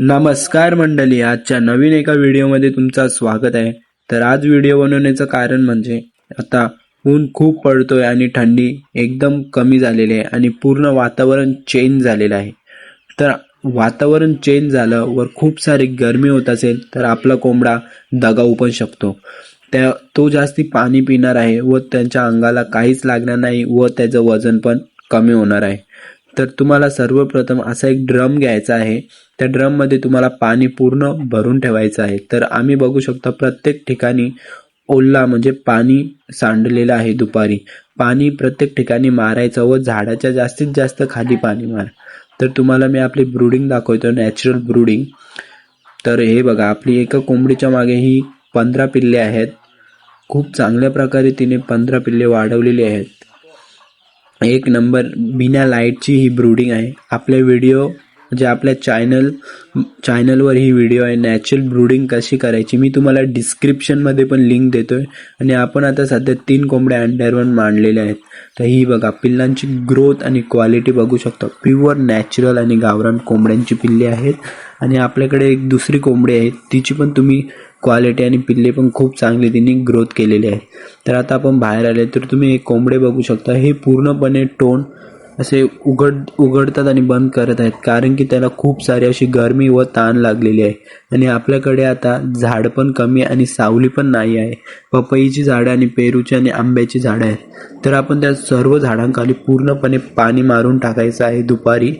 नमस्कार मंडळी आजच्या नवीन एका व्हिडिओमध्ये तुमचं स्वागत आहे. तर आज व्हिडिओ बनवण्याचं कारण म्हणजे आता ऊन खूप पडतोय आणि थंडी एकदम कमी झालेली आहे आणि पूर्ण वातावरण चेंज झालेलं आहे. तर वातावरण चेंज झालं वर खूप सारी गरमी होत असेल तर आपला कोंबडा दगावू पण शकतो. त्या तो जास्ती पाणी पिणार आहे व त्यांच्या अंगाला काहीच लागणार नाही व त्याचं वजन पण कमी होणार आहे. तर तुम्हाला सर्वप्रथम असा एक ड्रम घ्यायचा आहे. त्या ड्रममध्ये तुम्हाला पाणी पूर्ण भरून ठेवायचं आहे. तर आम्ही बघू शकतो प्रत्येक ठिकाणी ओल्ला म्हणजे पाणी सांडलेलं आहे दुपारी. पाणी प्रत्येक ठिकाणी मारायचं व झाडाच्या जास्तीत जास्त खाली पाणी मार. तर तुम्हाला मी आपली ब्रुडिंग दाखवतो नॅचरल ब्रुडिंग. तर हे बघा आपली एका कोंबडीच्या मागे ही पंधरा पिल्ले आहेत. खूप चांगल्या प्रकारे तिने पंधरा पिल्ले वाढवलेली आहेत. एक नंबर बिना लाईटची ही ब्रुडिंग आहे. आपले व्हिडिओ म्हणजे आपल्या चॅनल चॅनलवर ही व्हिडिओ आहे नॅचरल ब्रुडिंग कशी करायची मी तुम्हाला डिस्क्रिप्शनमध्ये पण लिंक देतोय. आणि आपण आता सध्या तीन कोंबड्या अंड्यावर मांडलेल्या आहेत. तर ही बघा पिल्लांची ग्रोथ आणि क्वालिटी बघू शकता. प्युअर नॅचरल आणि गावरान कोंबड्यांची पिल्ले आहेत. आणि आपल्याकडे एक दुसरी कोंबडी आहे तिची पण तुम्ही क्वालिटी आणि पिल्ले पण खूप चांगली त्यांनी ग्रोथ केलेली आहे तर आता आपण बाहेर आले तर तुम्ही एक कोंबडे बघू शकता. हे पूर्णपणे टोन असे उघड उघडतात आणि बंद करत आहेत. कारण की त्याला खूप सारी अशी गरमी व ताण लागलेली आहे. आणि आपल्याकडे आता झाड पण कमी आणि सावली पण नाही आहे. पपईची झाडं आणि पेरूची आणि आंब्याची झाडं आहेत. तर आपण त्या सर्व झाडांखाली पूर्णपणे पाणी मारून टाकायचं आहे. दुपारी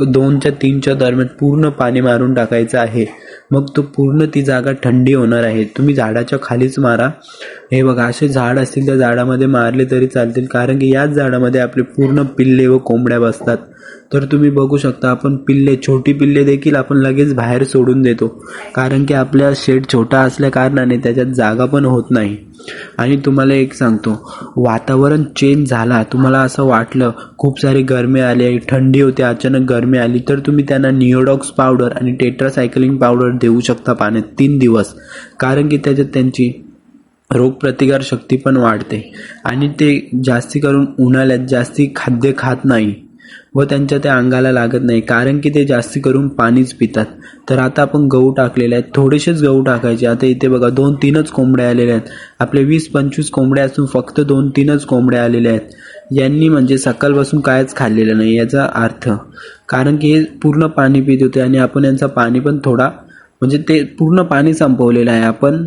दोनच्या तीनच्या दरम्यान पूर्ण पाणी मारून टाकायचं आहे. मग तो पूर्ण ती जागा थंडी होणार आहे. तुम्ही झाडाच्या खालीच मारा. हे बघा असे झाड असतील त्या झाडामध्ये मारले तरी चालतील कारण की याच झाडामध्ये आपले पूर्ण पिल्ले व कोंबड्या बसतात. तर तुम्ही बघू शकता आपण पिल्ले छोटी पिल्ले देखील आपण लगेच बाहेर सोडून देतो कारण की आपल्या शेड छोटा असल्या कारणाने त्याच्यात जागा पण होत नाही. आणि तुम्हाला एक सांगतो वातावरण चेंज झाला तुम्हाला असं वाटलं खूप सारी गरमी आली थंडी होते अचानक गरमी आली तर तुम्ही त्यांना निओडॉक्स पावडर आणि टेट्रासायकलिंग पावडर देऊ शकता पाण्यात तीन दिवस. कारण की त्याच्यात त्यांची रोगप्रतिकार शक्ती पण वाढते. आणि ते जास्ती करून उन्हाळ्यात जास्ती खाद्य खात नाही व त्यांच्या त्या अंगाला लागत नाही. कारण की ते जास्ती करून पाणीच पितात. तर आता आपण गहू टाकलेले आहेत. थोडेसेच गहू टाकायचे. आता इथे बघा दोन तीनच कोंबड्या आलेल्या आहेत. आपले वीस पंचवीस कोंबड्या असून फक्त दोन तीनच कोंबड्या आलेल्या आहेत. यांनी म्हणजे सकाळपासून कायच खाल्लेलं नाही याचा अर्थ. कारण की हे पूर्ण पाणी पित होते आणि आपण यांचा पाणी पण थोडा म्हणजे ते पूर्ण पाणी संपवलेलं आहे. आपण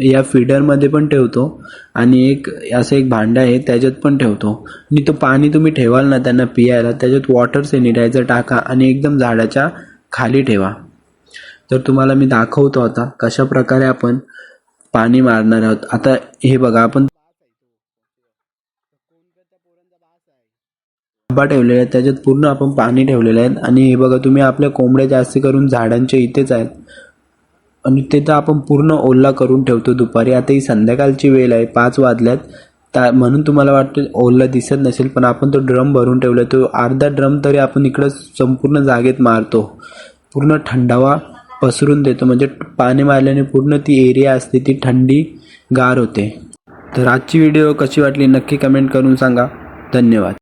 या फीडरमध्ये पण ठेवतो आणि एक असं एक भांडं आहे त्याच्यात पण ठेवतो. आणि तो पाणी तुम्ही ठेवाल ना त्यांना पियायला त्याच्यात वॉटर सॅनिटायझर टाका आणि एकदम झाडाच्या खाली ठेवा. तर तुम्हाला मी दाखवतो आता कशा प्रकारे आपण पाणी मारणार आहोत. आता हे बघा आपण डब्बा ठेवलेला आहे त्याच्यात पूर्ण आपण पाणी ठेवलेलं आहे. आणि हे बघा तुम्ही आपल्या कोंबड्या जास्त करून झाडांच्या इथेच आहेत. आणि ते तर आपण पूर्ण ओला करून ठेवतो दुपारी. आता ही संध्याकाळची वेळ आहे पाच वाजल्यात. त्या म्हणून तुम्हाला वाटतं ओला दिसत नसेल पण आपण तो ड्रम भरून ठेवला. तो अर्धा ड्रम तरी आपण इकडं संपूर्ण जागेत मारतो. पूर्ण थंडावा पसरून देतो. म्हणजे पाणी मारल्याने पूर्ण ती एरिया असते ती थंडी गार होते. तर आजची व्हिडिओ कशी वाटली नक्की कमेंट करून सांगा. धन्यवाद.